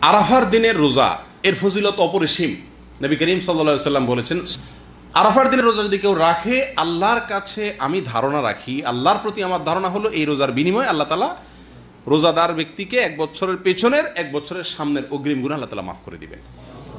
আরাফার দিনের রোজা, এর ফজিলত অপরিসীম। নবী করিম সাল্লা সাল্লাম বলেছেন, আরাফার দিনের রোজা যদি কেউ রাখে, আল্লাহর কাছে আমি ধারণা রাখি, আল্লাহর প্রতি আমার ধারণা হলো এই রোজার বিনিময়ে আল্লাহ তালা রোজাদার ব্যক্তিকে এক বছরের পেছনের, এক বছরের সামনের অগ্রিম গুণ আল্লাহ তালা মাফ করে দিবেন।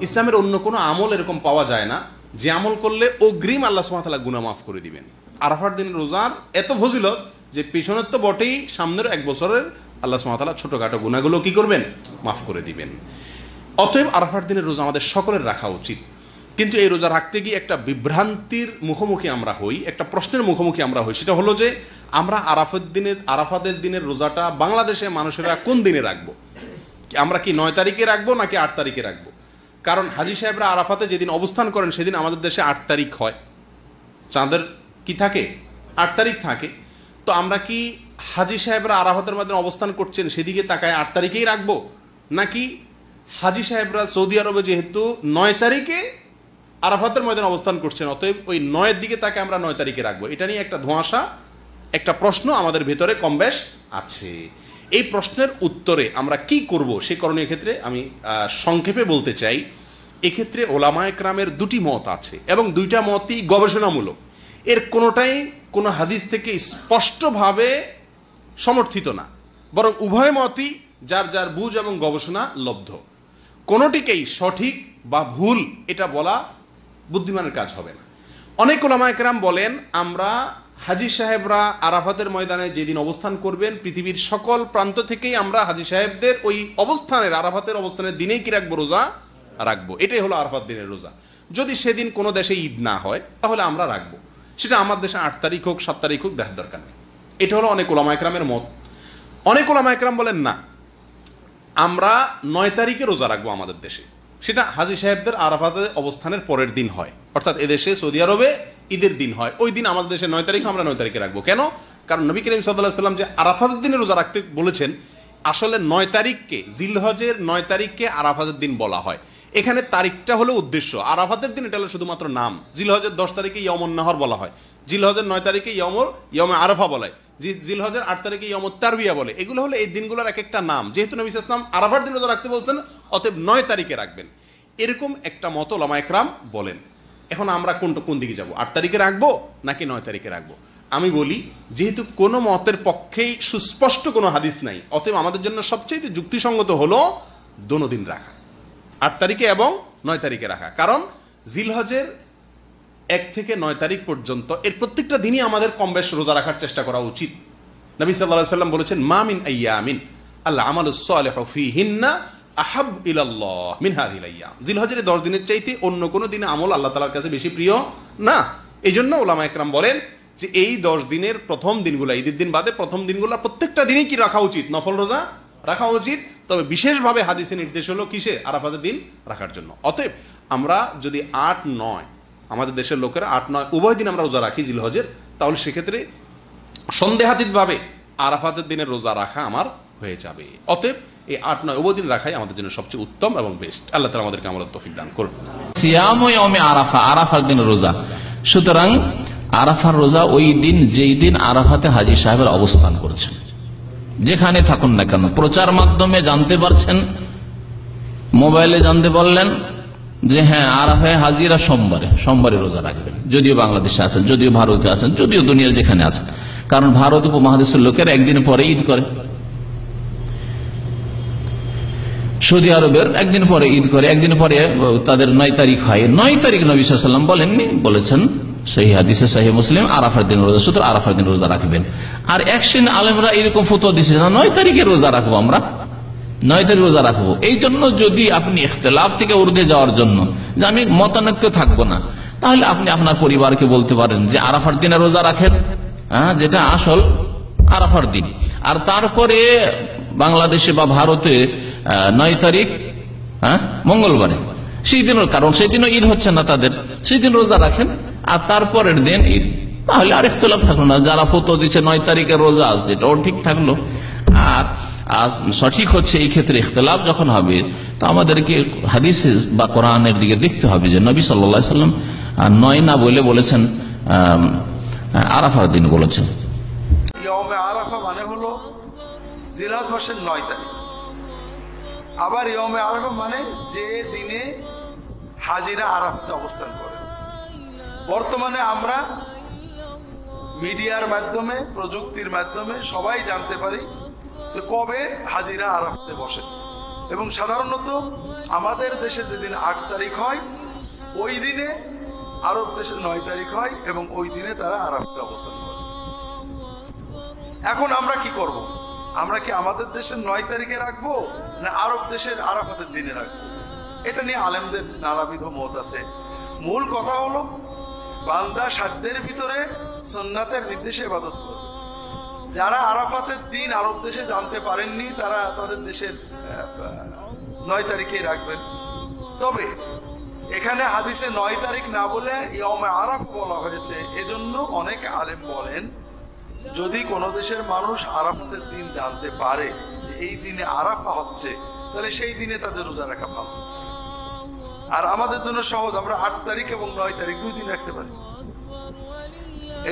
ইসলামের অন্য কোনো আমল এরকম পাওয়া যায় না, যে আমল করলে অগ্রিম আল্লাহ সুমাতালা গুনা মাফ করে দিবেন। আরাফার দিনের রোজার এত ফজিলত যে পেছনের তো বটেই সামনের এক বছরের আল্লাহ সুমাতালা ছোটখাটো গুণাগুলো কি করবেন? মাফ করে দিবেন। অতএব আরাফার দিনের রোজা আমাদের সকলের রাখা উচিত। কিন্তু এই রোজা রাখতে গিয়ে একটা বিভ্রান্তির মুখোমুখি আমরা হই, একটা প্রশ্নের মুখোমুখি আমরা হই, সেটা হলো যে আমরা আরাফের দিনের আরাফাদের দিনের রোজাটা বাংলাদেশে মানুষেরা কোন দিনে রাখব? আমরা কি নয় তারিখে রাখব নাকি আট তারিখে রাখব? কারণ হাজি সাহেবরা আরাফাতে যেদিন অবস্থান করেন, সেদিন আমাদের দেশে আট তারিখ হয়। চাঁদের কি থাকে? আট তারিখ থাকে। তো আমরা কি হাজি সাহেবরা আরাফাতের মাধ্যমে অবস্থান করছেন সেদিকে তাকায় আট তারিখেই রাখব? নাকি হাজি সাহেবরা সৌদি আরবে যেহেতু নয় তারিখে আরাফাতের ময়দানে অবস্থান করছেন, অতএব ওই নয়ের দিকে তাকে আমরা নয় তারিখে রাখব? এটা নিয়ে একটা ধোঁয়াশা, একটা প্রশ্ন আমাদের ভেতরে কম আছে। এই প্রশ্নের উত্তরে আমরা কি করব সে করণীয় ক্ষেত্রে আমি সংক্ষেপে বলতে চাই। এক্ষেত্রে ওলামায় ক্রামের দুটি মত আছে এবং দুইটা মতই গবেষণামূলক। এর কোনোটাই কোনো হাদিস থেকে স্পষ্টভাবে সমর্থিত না। বরং উভয় মতই যার যার বুঝ এবং গবেষণা লব্ধ। কোনোটিকেই সঠিক বা ভুল এটা বলা বুদ্ধিমানের কাজ হবে না। অনেক ওলামায়করাম বলেন, আমরা হাজি সাহেবরা আরাফাতের ময়দানে যেদিন অবস্থান করবেন, পৃথিবীর সকল প্রান্ত থেকেই আমরা হাজি সাহেবদের ওই অবস্থানের, আরাফাতের অবস্থানের দিনেই কি রাখব? রোজা রাখব। এটাই হলো আরাফাত দিনের রোজা। যদি সেদিন কোনো দেশে ঈদ না হয়, তাহলে আমরা রাখব। সেটা আমার দেশে আট তারিখ হোক, সাত তারিখ হোক, দেখার দরকার নেই। এটা হলো অনেক ওলামায়করামের মত। অনেক ওলামায়করাম বলেন, না, আমরা নয় তারিখে রোজা রাখব আমাদের দেশে। সেটা হাজি সাহেবদের আরাফাতের অবস্থানের পরের দিন হয়। অর্থাৎ এদেশে সৌদি আরবে ঈদের দিন হয়। ওই দিন আমাদের দেশে নয় তারিখ, আমরা নয় তারিখে রাখব। কেন? কারণ নবী করিম সাল্লাহ সাল্লাম যে আরাফাতের দিনে রোজা রাখতে বলেছেন, আসলে নয় তারিখকে, জিলহজের নয় তারিখকে আরাফাতের দিন বলা হয়। এখানে তারিখটা হলো উদ্দেশ্য। আরাফাতের দিন, এটা হলো শুধুমাত্র নাম। জিলহজের দশ তারিখে ইয়মন নাহর বলা হয়। জিলহজের নয় তারিখে ইয়মর ইয়মে আরফা বলে। জিলহজের আট তারিখে ইয়মত তারবিয়া বলে। এগুলো হলো এই দিনগুলোর এক একটা নাম। যেহেতু নবী ইসলাম আরাফার দিন রোজা রাখতে বলছেন, অতএব নয় তারিখে রাখবেন। এরকম একটা মতো লামায়করাম বলেন। এখন আমরা কোনটা কোন দিকে যাব? আট তারিখে রাখব নাকি নয় তারিখে রাখব? আমি বলি, যেহেতু কোনো মতের পক্ষেই সুস্পষ্ট কোনো হাদিস নাই, অতএব আমাদের জন্য সবচেয়ে যুক্তিসঙ্গত হলো দোনো দিন রাখা। আট তারিখে এবং নয় তারিখে রাখা। কারণ জিলহজের এক থেকে নয় তারিখ পর্যন্ত এর প্রত্যেকটা দিনই আমাদের কম বেশ রোজা রাখার চেষ্টা করা উচিত। নবী সাল্লাহ সাল্লাম বলেছেন মামিন আইয়ামিন, আল্লাহ আমাল জিলহজের দশ দিনের চাইতে অন্য কোনো দিনে আমল আল্লাহ তালার কাছে বেশি প্রিয় না। এই জন্য বলেন যে, এই দশ দিনের প্রথম দিনগুলো দিন বাদে প্রথম প্রত্যেকটা দিনই কি রাখা উচিত? নফল রোজা রাখা উচিত তবে বিশেষভাবে হাদিসে নির্দেশ হলো কিসে আরাফাতের দিন রাখার জন্য। অতএব আমরা যদি আট, নয়, আমাদের দেশের লোকেরা আট, নয়, উভয় দিন আমরা রোজা রাখি জিলহজের, তাহলে সেক্ষেত্রে সন্দেহাতীত ভাবে আরাফাতের দিনের রোজা রাখা আমার হয়ে যাবে। অতএব এই আট, নয় দিন রাখাই আমাদের জন্য সবচেয়ে উত্তম এবং বেস্ট আল্লাহ তালা আমাদেরকে আমার তফিক দান করবেন আরাফা, আরাফার দিন রোজা। সুতরাং আরাফার রোজা ওই দিন, যেই দিন আরাফাতে হাজি সাহেবের অবস্থান করছেন। যেখানে থাকুন না কেন, প্রচার মাধ্যমে জানতে পারছেন, মোবাইলে জানতে পারলেন যে হ্যাঁ আরাফায় হাজিরা সোমবারে সোমবারে রোজা রাখবেন। যদিও বাংলাদেশে আছেন, যদিও ভারতে আছেন, যদিও দুনিয়ার যেখানে আছেন। কারণ ভারত উপমহাদেশের লোকের একদিন পরে ঈদ করে। সৌদি আরবের একদিন পরে ঈদ করে, একদিন পরে তাদের নয় তারিখ হয়। নয় তারিখ নবী সাল্লাম বলেননি, বলেছেন সেই হাদিসে মুসলিম, আরাফার দিন রোজা সুতরাং আরাফার দিন রোজা রাখবেন। আর আলেমরা এরকম দিচ্ছে নয় তারিখে রোজা রাখব আমরা। নয় তারিখ রোজা রাখব। এই জন্য যদি আপনি ইখতলাফ থেকে উর্ধে যাওয়ার জন্য, যে আমি মতানৈক্য থাকব না, তাহলে আপনি আপনার পরিবারকে বলতে পারেন যে, আরাফার দিনে রোজা রাখেন। হ্যাঁ যেটা আসল আরাফার দিন। আর তারপরে বাংলাদেশে বা ভারতে নয় তারিখ হ্যাঁ মঙ্গলবারে। সেই দিনের কারণ, সেই দিনও ঈদ হচ্ছে না তাদের। সেই দিন রোজা রাখেন। আর তারপরের দিন ঈদ। তাহলে আর ইখতলাফ থাকল না। যারা ফতো দিচ্ছে নয় তারিখে রোজা আসছে এটাও ঠিক থাকল। আর সঠিক হচ্ছে এই ক্ষেত্রে ইখতলাফ যখন হবে, তো আমাদেরকে হাদিস বা কোরআনের দিকে দেখতে হবে যে নবী সাল্লা সাল্লাম নয় না বলে বলেছেন আরাফার দিন বলেছেন। আরাফা মানে হলো মাসের নয় তারিখ। আবার মানে যে দিনে হাজিরা আরাফতে অবস্থান করে। বর্তমানে আমরা মিডিয়ার মাধ্যমে, প্রযুক্তির মাধ্যমে সবাই জানতে পারি যে কবে হাজিরা আরাফতে বসে। এবং সাধারণত আমাদের দেশে যেদিন আট তারিখ হয়, ওই দিনে আরব দেশে নয় তারিখ হয় এবং ওই দিনে তারা আরাফতে অবস্থান করে। এখন আমরা কি করব। আমরা কি আমাদের দেশের নয় তারিখে রাখব না আরব দেশের আরাফাতের দিনে রাখব? এটা নিয়ে আলেমদের নানাবিধ মত আছে। মূল কথা হলো বান্দা সাধ্যের ভিতরে সন্ন্যাতের নির্দেশে ইবাদত করবে যারা আরাফাতের দিন আরব দেশে জানতে পারেননি, তারা তাদের দেশের নয় তারিখে রাখবেন। তবে এখানে হাদিসে নয় তারিখ না বলে ইয়মে আরাফ বলা হয়েছে। এজন্য অনেক আলেম বলেন, যদি কোনো দেশের মানুষ আরাফাতের দিন জানতে পারে এই দিনে আরাফা হচ্ছে, তাহলে সেই দিনে তাদের রোজা রাখা ভালো। আর আমাদের জন্য সহজ, আমরা আট তারিখ এবং নয় তারিখ, দুই দিন রাখতে পারি।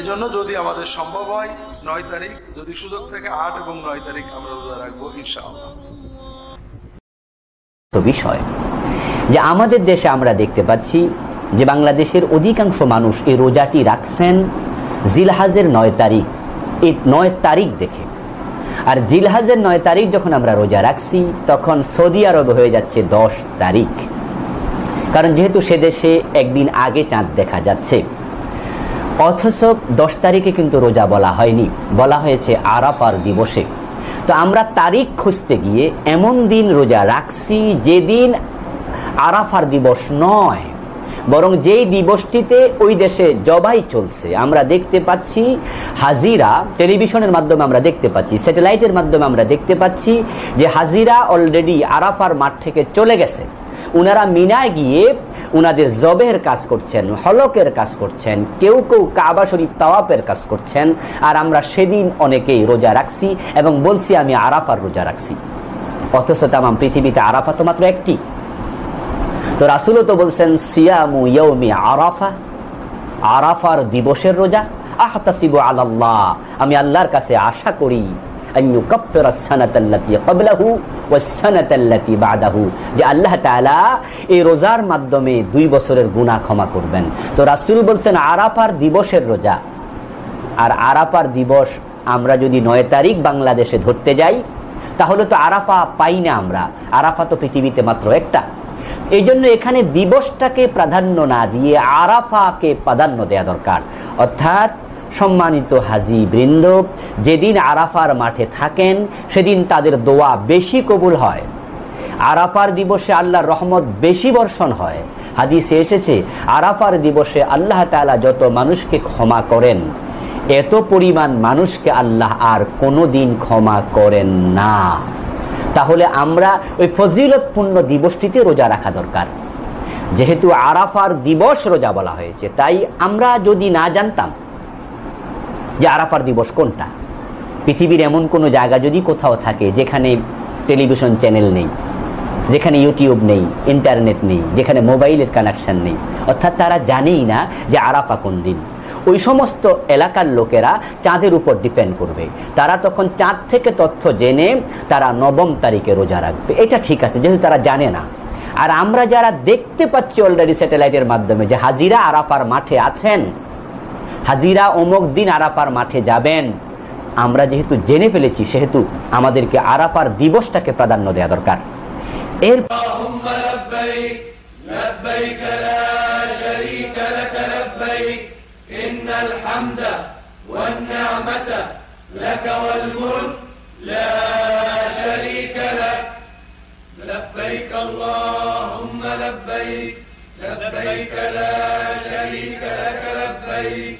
এজন্য যদি আমাদের সম্ভব হয়, নয় তারিখ, যদি সুযোগ থাকে, আট এবং নয় তারিখ আমরা রোজা রাখব, ইনশাআল্লাহ। বিষয়, যে আমাদের দেশে আমরা দেখতে পাচ্ছি যে বাংলাদেশের অধিকাংশ মানুষ এই রোজাটি রাখছেন জিলহাজের নয় তারিখ, এই নয় তারিখ দেখে। আর জিলহাজের নয় তারিখ যখন আমরা রোজা রাখছি, তখন সৌদি আরব হয়ে যাচ্ছে দশ তারিখ। কারণ যেহেতু সে দেশে একদিন আগে চাঁদ দেখা যাচ্ছে। অথচ দশ তারিখে কিন্তু রোজা বলা হয়নি। বলা হয়েছে আরাফার দিবসে। তো আমরা তারিখ খুঁজতে গিয়ে এমন দিন রোজা রাখছি যেদিন আরাফার দিবস নয়। বরং যেই দিবসটিতে ওই দেশে জবাই চলছে, আমরা দেখতে পাচ্ছি হাজিরা টেলিভিশনের মাধ্যমে আমরা দেখতে পাচ্ছি, স্যাটেলাইটের মাধ্যমে আমরা দেখতে পাচ্ছি যে হাজিরা অলরেডি আরাফার মাঠ থেকে চলে গেছে। উনারা মিনায় গিয়ে উনাদের জবের কাজ করছেন, হলকের কাজ করছেন, কেউ কেউ কাবা শরীফ তাওয়াপের কাজ করছেন, আর আমরা সেদিন অনেকেই রোজা রাখছি এবং বলছি, আমি আরাফার রোজা রাখছি। অথচ তামাম পৃথিবীতে আরাফা তো মাত্র একটি। তো রাসুলও তো বলছেন, সিয়ামু ইয়ৌমি আরাফা, আরাফার দিবসের রোজা, আহতাসিবু আল্লাহ আমি আল্লাহর কাছে আশা করি এই রোজার মাধ্যমে দুই বছরের গুণা ক্ষমা করবেন। তো রাসুল বলছেন, আরাফার দিবসের রোজা। আর আরাফার দিবস আমরা যদি নয় তারিখ বাংলাদেশে ধরতে যাই, তাহলে তো আরাফা পাই না আমরা। আরাফা তো পৃথিবীতে মাত্র একটা। এই জন্য এখানে দিবসটাকে প্রাধান্য না দিয়ে আরাফাকে প্রাধান্য দেয়া দরকার। অর্থাৎ সম্মানিত হাজি বৃন্দ, যেদিন আরাফার মাঠে থাকেন, সেদিন তাদের দোয়া বেশি কবুল হয়। আরাফার দিবসে আল্লাহর রহমত বেশি বর্ষণ হয়। হাদিসে এসেছে, আরাফার দিবসে আল্লাহ তালা যত মানুষকে ক্ষমা করেন, এত পরিমাণ মানুষকে আল্লাহ আর কোনো দিন ক্ষমা করেন না। তাহলে আমরা ওই ফজিলতপূর্ণ দিবসটিতে রোজা রাখা দরকার। যেহেতু আরাফার দিবস রোজা বলা হয়েছে, তাই আমরা যদি না জানতাম যে আরাফার দিবস কোনটা? পৃথিবীর এমন কোনো জায়গা যদি কোথাও থাকে যেখানে টেলিভিশন চ্যানেল নেই, যেখানে ইউটিউব নেই, ইন্টারনেট নেই, যেখানে মোবাইলের কানেকশন নেই, অর্থাৎ তারা জানেই না যে আরাফা কোন দিন। ওই সমস্ত এলাকার লোকেরা চাঁদের উপর ডিপেন্ড করবে। তারা তখন চাঁদ থেকে তথ্য জেনে তারা নবম তারিখে রোজা রাখবে। এটা ঠিক আছে, যেহেতু তারা জানে না। আর আমরা যারা দেখতে পাচ্ছি অলরেডি স্যাটেলাইটের মাধ্যমে যে হাজিরা আরাফার মাঠে আছেন হাজিরা অমুক দিন আরাফার মাঠে যাবেন আমরা যেহেতু জেনে ফেলেছি সেহেতু আমাদেরকে আরাফার দিবসটাকে প্রাধান্য দেওয়া দরকার এর الحمد والنعمة لك والملك لا شريك لك لبيك اللهم لبيك لبيك لا شريك لك لبيك